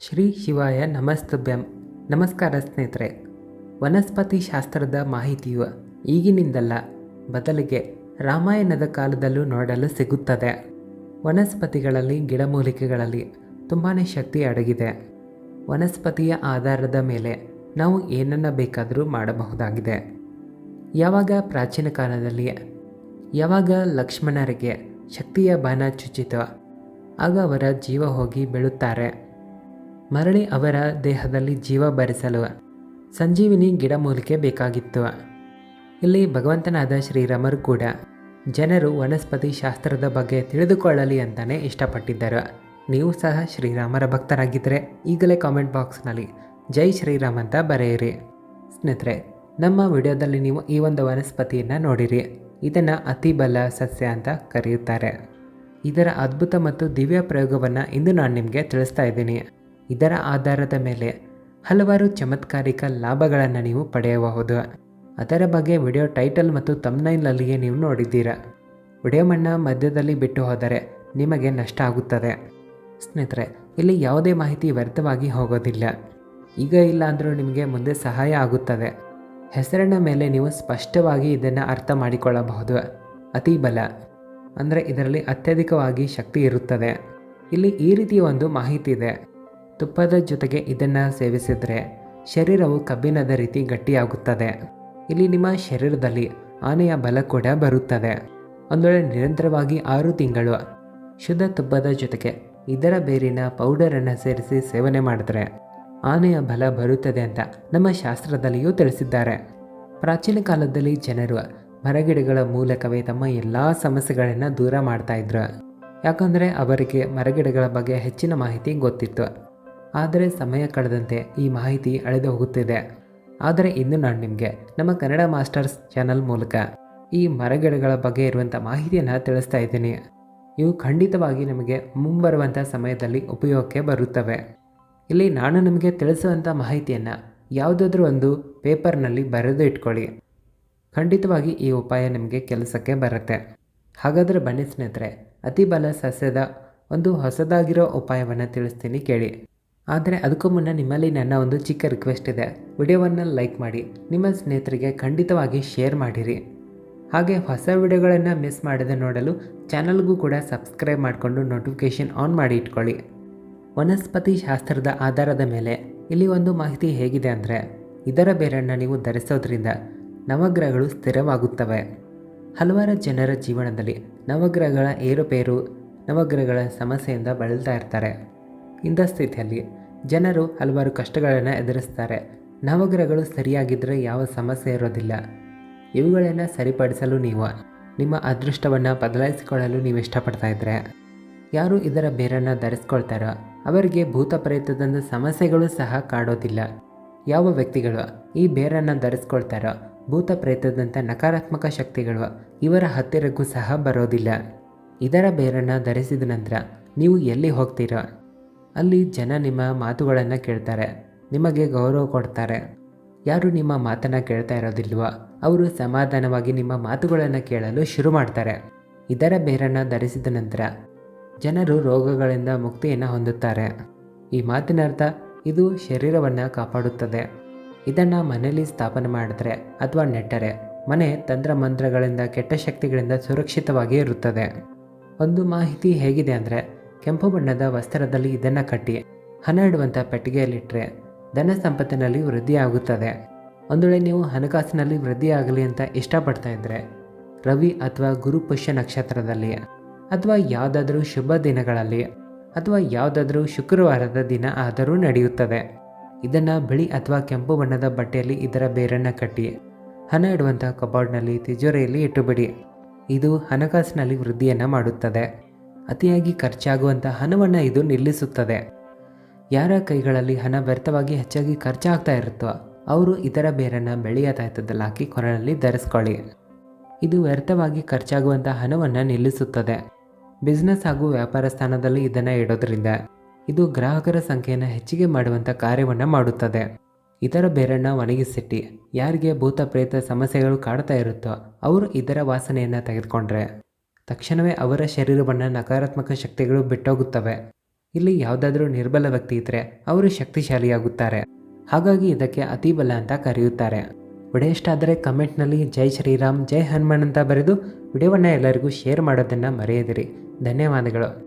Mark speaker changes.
Speaker 1: ಶ್ರೀ ಶಿವಾಯ ನಮಸ್ತಭ್ಯಂ. ನಮಸ್ಕಾರ ಸ್ನೇಹಿತರೆ. ವನಸ್ಪತಿ ಶಾಸ್ತ್ರದ ಮಾಹಿತಿಯು ಈಗಿನಿಂದಲ್ಲ, ಬದಲಿಗೆ ರಾಮಾಯಣದ ಕಾಲದಲ್ಲೂ ನೋಡಲು ಸಿಗುತ್ತದೆ. ವನಸ್ಪತಿಗಳಲ್ಲಿ ಗಿಡಮೂಲಿಕೆಗಳಲ್ಲಿ ತುಂಬಾ ಶಕ್ತಿ ಅಡಗಿದೆ. ವನಸ್ಪತಿಯ ಆಧಾರದ ಮೇಲೆ ನಾವು ಏನನ್ನ ಬೇಕಾದರೂ ಮಾಡಬಹುದಾಗಿದೆ. ಯಾವಾಗ ಪ್ರಾಚೀನ ಕಾಲದಲ್ಲಿ, ಯಾವಾಗ ಲಕ್ಷ್ಮಣರಿಗೆ ಶಕ್ತಿಯ ಬಾಣ ಚುಚ್ಚಿತೋ, ಆಗ ಅವರ ಜೀವ ಹೋಗಿ ಬೀಳುತ್ತಾರೆ. ಮರಳಿ ಅವರ ದೇಹದಲ್ಲಿ ಜೀವ ಭರಿಸಲು ಸಂಜೀವಿನಿ ಗಿಡಮೂಲಿಕೆ ಬೇಕಾಗಿತ್ತು. ಇಲ್ಲಿ ಭಗವಂತನಾದ ಶ್ರೀರಾಮರು ಕೂಡ ಜನರು ವನಸ್ಪತಿ ಶಾಸ್ತ್ರದ ಬಗ್ಗೆ ತಿಳಿದುಕೊಳ್ಳಲಿ ಅಂತಲೇ ಇಷ್ಟಪಟ್ಟಿದ್ದರು. ನೀವು ಸಹ ಶ್ರೀರಾಮರ ಭಕ್ತರಾಗಿದ್ದರೆ ಈಗಲೇ ಕಾಮೆಂಟ್ ಬಾಕ್ಸ್ನಲ್ಲಿ ಜೈ ಶ್ರೀರಾಮ್ ಅಂತ ಬರೆಯಿರಿ. ಸ್ನೇಹಿತರೆ, ನಮ್ಮ ವಿಡಿಯೋದಲ್ಲಿ ನೀವು ಈ ಒಂದು ವನಸ್ಪತಿಯನ್ನು ನೋಡಿರಿ. ಇದನ್ನು ಅತಿಬಲ ಸಸ್ಯ ಅಂತ ಕರೆಯುತ್ತಾರೆ. ಇದರ ಅದ್ಭುತ ಮತ್ತು ದಿವ್ಯ ಪ್ರಯೋಗವನ್ನು ಇಂದು ನಾನು ನಿಮಗೆ ತಿಳಿಸ್ತಾ ಇದ್ದೀನಿ. ಇದರ ಆಧಾರದ ಮೇಲೆ ಹಲವಾರು ಚಮತ್ಕಾರಿಕ ಲಾಭಗಳನ್ನು ನೀವು ಪಡೆಯಬಹುದು. ಅದರ ಬಗ್ಗೆ ವಿಡಿಯೋ ಟೈಟಲ್ ಮತ್ತು ತಮ್ನೈನಲ್ಲಿಯೇ ನೀವು ನೋಡಿದ್ದೀರಾ. ವಿಡಿಯೋ ಮಣ್ಣ ಮಧ್ಯದಲ್ಲಿ ಬಿಟ್ಟು ಹೋದರೆ ನಿಮಗೆ ನಷ್ಟ ಆಗುತ್ತದೆ. ಸ್ನೇಹಿತರೆ, ಇಲ್ಲಿ ಯಾವುದೇ ಮಾಹಿತಿ ವ್ಯರ್ಥವಾಗಿ ಹೋಗೋದಿಲ್ಲ. ಈಗ ಇಲ್ಲ ಅಂದರೂ ನಿಮಗೆ ಮುಂದೆ ಸಹಾಯ ಆಗುತ್ತದೆ. ಹೆಸರಿನ ಮೇಲೆ ನೀವು ಸ್ಪಷ್ಟವಾಗಿ ಇದನ್ನು ಅರ್ಥ ಮಾಡಿಕೊಳ್ಳಬಹುದು. ಅತಿ ಬಲ, ಅಂದರೆ ಇದರಲ್ಲಿ ಅತ್ಯಧಿಕವಾಗಿ ಶಕ್ತಿ ಇರುತ್ತದೆ. ಇಲ್ಲಿ ಈ ರೀತಿಯ ಒಂದು ಮಾಹಿತಿ ಇದೆ. ತುಪ್ಪದ ಜೊತೆಗೆ ಇದನ್ನು ಸೇವಿಸಿದರೆ ಶರೀರವು ಕಬ್ಬಿಣದ ರೀತಿ ಗಟ್ಟಿಯಾಗುತ್ತದೆ. ಇಲ್ಲಿ ನಿಮ್ಮ ಶರೀರದಲ್ಲಿ ಆನೆಯ ಬಲ ಕೂಡ ಬರುತ್ತದೆ. ಒಂದು ವೇಳೆ ನಿರಂತರವಾಗಿ ಆರು ತಿಂಗಳು ಶುದ್ಧ ತುಪ್ಪದ ಜೊತೆಗೆ ಇದರ ಬೇರಿನ ಪೌಡರನ್ನು ಸೇರಿಸಿ ಸೇವನೆ ಮಾಡಿದರೆ ಆನೆಯ ಬಲ ಬರುತ್ತದೆ ಅಂತ ನಮ್ಮ ಶಾಸ್ತ್ರದಲ್ಲಿಯೂ ತಿಳಿಸಿದ್ದಾರೆ. ಪ್ರಾಚೀನ ಕಾಲದಲ್ಲಿ ಜನರು ಮರಗಿಡಗಳ ಮೂಲಕವೇ ತಮ್ಮ ಎಲ್ಲ ಸಮಸ್ಯೆಗಳನ್ನು ದೂರ ಮಾಡ್ತಾ ಇದ್ರು. ಯಾಕಂದರೆ ಅವರಿಗೆ ಮರಗಿಡಗಳ ಬಗ್ಗೆ ಹೆಚ್ಚಿನ ಮಾಹಿತಿ ಗೊತ್ತಿತ್ತು. ಆದರೆ ಸಮಯ ಕಳೆದಂತೆ ಈ ಮಾಹಿತಿ ಅಳೆದು ಹೋಗುತ್ತಿದೆ. ಆದರೆ ಇನ್ನು ನಾನು ನಿಮಗೆ ನಮ್ಮ ಕನ್ನಡ ಮಾಸ್ಟರ್ಸ್ ಚಾನಲ್ ಮೂಲಕ ಈ ಮರಗಿಡಗಳ ಬಗ್ಗೆ ಇರುವಂಥ ಮಾಹಿತಿಯನ್ನು ತಿಳಿಸ್ತಾ ಇದ್ದೀನಿ. ಇವು ಖಂಡಿತವಾಗಿ ನಮಗೆ ಮುಂಬರುವಂಥ ಸಮಯದಲ್ಲಿ ಉಪಯೋಗಕ್ಕೆ ಬರುತ್ತವೆ. ಇಲ್ಲಿ ನಾನು ನಿಮಗೆ ತಿಳಿಸುವಂಥ ಮಾಹಿತಿಯನ್ನು ಯಾವುದಾದ್ರೂ ಒಂದು ಪೇಪರ್ನಲ್ಲಿ ಬರೆದು ಇಟ್ಕೊಳ್ಳಿ. ಖಂಡಿತವಾಗಿ ಈ ಉಪಾಯ ನಿಮಗೆ ಕೆಲಸಕ್ಕೆ ಬರುತ್ತೆ. ಹಾಗಾದರೆ ಬನ್ನಿ ಸ್ನೇಹಿತರೆ, ಅತಿ ಬಲ ಸಸ್ಯದ ಒಂದು ಹೊಸದಾಗಿರೋ ಉಪಾಯವನ್ನು ತಿಳಿಸ್ತೀನಿ ಕೇಳಿ. ಆದರೆ ಅದಕ್ಕೂ ಮುನ್ನ ನಿಮ್ಮಲ್ಲಿ ನನ್ನ ಒಂದು ಚಿಕ್ಕ ರಿಕ್ವೆಸ್ಟ್ ಇದೆ. ವಿಡಿಯೋವನ್ನು ಲೈಕ್ ಮಾಡಿ, ನಿಮ್ಮ ಸ್ನೇಹಿತರಿಗೆ ಖಂಡಿತವಾಗಿ ಶೇರ್ ಮಾಡಿರಿ. ಹಾಗೆ ಹೊಸ ವಿಡಿಯೋಗಳನ್ನು ಮಿಸ್ ಮಾಡದೆ ನೋಡಲು ಚಾನಲ್ಗೂ ಕೂಡ ಸಬ್ಸ್ಕ್ರೈಬ್ ಮಾಡಿಕೊಂಡು ನೋಟಿಫಿಕೇಷನ್ ಆನ್ ಮಾಡಿ ಇಟ್ಕೊಳ್ಳಿ. ವನಸ್ಪತಿ ಶಾಸ್ತ್ರದ ಆಧಾರದ ಮೇಲೆ ಇಲ್ಲಿ ಒಂದು ಮಾಹಿತಿ ಹೇಗಿದೆ ಅಂದರೆ, ಇದರ ಬೇರನ್ನು ನೀವು ಧರಿಸೋದ್ರಿಂದ ನವಗ್ರಹಗಳು ಸ್ಥಿರವಾಗುತ್ತವೆ. ಹಲವಾರು ಜನರ ಜೀವನದಲ್ಲಿ ನವಗ್ರಹಗಳ ಏರುಪೇರು, ನವಗ್ರಹಗಳ ಸಮಸ್ಯೆಯಿಂದ ಬಳಲ್ತಾ ಇರ್ತಾರೆ. ಇಂಥ ಸ್ಥಿತಿಯಲ್ಲಿ ಜನರು ಹಲವಾರು ಕಷ್ಟಗಳನ್ನು ಎದುರಿಸ್ತಾರೆ. ನವಗ್ರಹಗಳು ಸರಿಯಾಗಿದ್ದರೆ ಯಾವ ಸಮಸ್ಯೆ ಇರೋದಿಲ್ಲ. ಇವುಗಳನ್ನು ಸರಿಪಡಿಸಲು ನೀವು ನಿಮ್ಮ ಅದೃಷ್ಟವನ್ನು ಬದಲಾಯಿಸಿಕೊಳ್ಳಲು ನೀವು ಇಷ್ಟಪಡ್ತಾ ಇದ್ದರೆ ಯಾರು ಇದರ ಬೇರನ್ನು ಧರಿಸ್ಕೊಳ್ತಾರೋ ಅವರಿಗೆ ಭೂತ ಪ್ರೇತದಂಥ ಸಮಸ್ಯೆಗಳು ಸಹ ಕಾಡೋದಿಲ್ಲ. ಯಾವ ವ್ಯಕ್ತಿಗಳು ಈ ಬೇರನ್ನು ಧರಿಸ್ಕೊಳ್ತಾರೋ ಭೂತ ಪ್ರೇತದಂಥ ನಕಾರಾತ್ಮಕ ಶಕ್ತಿಗಳು ಇವರ ಹತ್ತಿರಕ್ಕೂ ಸಹ ಬರೋದಿಲ್ಲ. ಇದರ ಬೇರನ್ನು ಧರಿಸಿದ ನಂತರ ನೀವು ಎಲ್ಲಿ ಹೋಗ್ತೀರೋ ಅಲ್ಲಿ ಜನ ನಿಮ್ಮ ಮಾತುಗಳನ್ನು ಕೇಳ್ತಾರೆ, ನಿಮಗೆ ಗೌರವ ಕೊಡ್ತಾರೆ. ಯಾರು ನಿಮ್ಮ ಮಾತನ್ನು ಕೇಳ್ತಾ ಇರೋದಿಲ್ವೋ? ಅವರು ಸಮಾಧಾನವಾಗಿ ನಿಮ್ಮ ಮಾತುಗಳನ್ನು ಕೇಳಲು ಶುರು ಮಾಡ್ತಾರೆ. ಇದರ ಬೇರನ್ನು ಧರಿಸಿದ ನಂತರ ಜನರು ರೋಗಗಳಿಂದ ಮುಕ್ತಿಯನ್ನು ಹೊಂದುತ್ತಾರೆ. ಈ ಮಾತಿನ ಅರ್ಥ ಇದು ಶರೀರವನ್ನು ಕಾಪಾಡುತ್ತದೆ. ಇದನ್ನು ಮನೆಯಲ್ಲಿ ಸ್ಥಾಪನೆ ಮಾಡಿದ್ರೆ ಅಥವಾ ನೆಟ್ಟರೆ ಮನೆ ತಂತ್ರ ಮಂತ್ರಗಳಿಂದ ಕೆಟ್ಟ ಶಕ್ತಿಗಳಿಂದ ಸುರಕ್ಷಿತವಾಗಿ ಇರುತ್ತದೆ. ಒಂದು ಮಾಹಿತಿ ಹೇಗಿದೆ ಅಂದರೆ ಕೆಂಪು ಬಣ್ಣದ ವಸ್ತ್ರದಲ್ಲಿ ಇದನ್ನು ಕಟ್ಟಿ ಹಣ ಇಡುವಂಥ ಪೆಟ್ಟಿಗೆಯಲ್ಲಿಟ್ಟರೆ ಧನ ಸಂಪತ್ತಿನಲ್ಲಿ ವೃದ್ಧಿಯಾಗುತ್ತದೆ. ಒಂದು ವೇಳೆ ನೀವು ಹಣಕಾಸಿನಲ್ಲಿ ವೃದ್ಧಿಯಾಗಲಿ ಅಂತ ಇಷ್ಟಪಡ್ತಾ ಇದ್ದರೆ ರವಿ ಅಥವಾ ಗುರು ಪುಷ್ಯ ನಕ್ಷತ್ರದಲ್ಲಿ ಅಥವಾ ಯಾವುದಾದ್ರೂ ಶುಭ ದಿನಗಳಲ್ಲಿ ಅಥವಾ ಯಾವುದಾದ್ರೂ ಶುಕ್ರವಾರದ ದಿನ ಆದರೂ ನಡೆಯುತ್ತದೆ. ಇದನ್ನು ಬಿಳಿ ಅಥವಾ ಕೆಂಪು ಬಣ್ಣದ ಬಟ್ಟೆಯಲ್ಲಿ ಇದರ ಬೇರನ್ನು ಕಟ್ಟಿ ಹಣ ಇಡುವಂಥ ಕಬಾರ್ಡ್ನಲ್ಲಿ ತಿಜೋರಿಯಲ್ಲಿ ಇಟ್ಟುಬಿಡಿ. ಇದು ಹಣಕಾಸಿನಲ್ಲಿ ವೃದ್ಧಿಯನ್ನು ಮಾಡುತ್ತದೆ. ಅತಿಯಾಗಿ ಖರ್ಚಾಗುವಂಥ ಹಣವನ್ನು ಇದು ನಿಲ್ಲಿಸುತ್ತದೆ. ಯಾರ ಕೈಗಳಲ್ಲಿ ಹಣ ವ್ಯರ್ಥವಾಗಿ ಹೆಚ್ಚಾಗಿ ಖರ್ಚಾಗ್ತಾ ಇರುತ್ತೋ ಅವರು ಇತರ ಬೇರನ್ನು ಬೆಳೆಯ ತಾಯ್ತದಲ್ಲಿ ಹಾಕಿ ಕೊರಳಲ್ಲಿ ಧರಿಸ್ಕೊಳ್ಳಿ. ಇದು ವ್ಯರ್ಥವಾಗಿ ಖರ್ಚಾಗುವಂಥ ಹಣವನ್ನು ನಿಲ್ಲಿಸುತ್ತದೆ. ಬಿಸ್ನೆಸ್ ಹಾಗೂ ವ್ಯಾಪಾರ ಸ್ಥಾನದಲ್ಲಿ ಇದನ್ನು ಇಡೋದ್ರಿಂದ ಇದು ಗ್ರಾಹಕರ ಸಂಖ್ಯೆಯನ್ನು ಹೆಚ್ಚಿಗೆ ಮಾಡುವಂಥ ಕಾರ್ಯವನ್ನು ಮಾಡುತ್ತದೆ. ಇದರ ಬೇರನ್ನು ಒಣಗಿಸಿಟ್ಟು, ಯಾರಿಗೆ ಭೂತ ಪ್ರೇತ ಸಮಸ್ಯೆಗಳು ಕಾಡ್ತಾ ಇರುತ್ತೋ ಅವರು ಇದರ ವಾಸನೆಯನ್ನು ತೆಗೆದುಕೊಂಡ್ರೆ ತಕ್ಷಣವೇ ಅವರ ಶರೀರವನ್ನು ನಕಾರಾತ್ಮಕ ಶಕ್ತಿಗಳು ಬಿಟ್ಟೋಗುತ್ತವೆ. ಇಲ್ಲಿ ಯಾವುದಾದ್ರೂ ನಿರ್ಬಲ ವ್ಯಕ್ತಿ ಇದ್ದರೆ ಅವರು ಶಕ್ತಿಶಾಲಿಯಾಗುತ್ತಾರೆ. ಹಾಗಾಗಿ ಇದಕ್ಕೆ ಅತಿಬಲ ಅಂತ ಕರೆಯುತ್ತಾರೆ. ವಿಡಿಯೋ ಕಮೆಂಟ್ನಲ್ಲಿ ಜೈ ಶ್ರೀರಾಮ್, ಜೈ ಹನುಮಾನ್ ಅಂತ ಬರೆದು ವಿಡಿಯೋವನ್ನು ಎಲ್ಲರಿಗೂ ಶೇರ್ ಮಾಡೋದನ್ನು ಮರೆಯದಿರಿ. ಧನ್ಯವಾದಗಳು.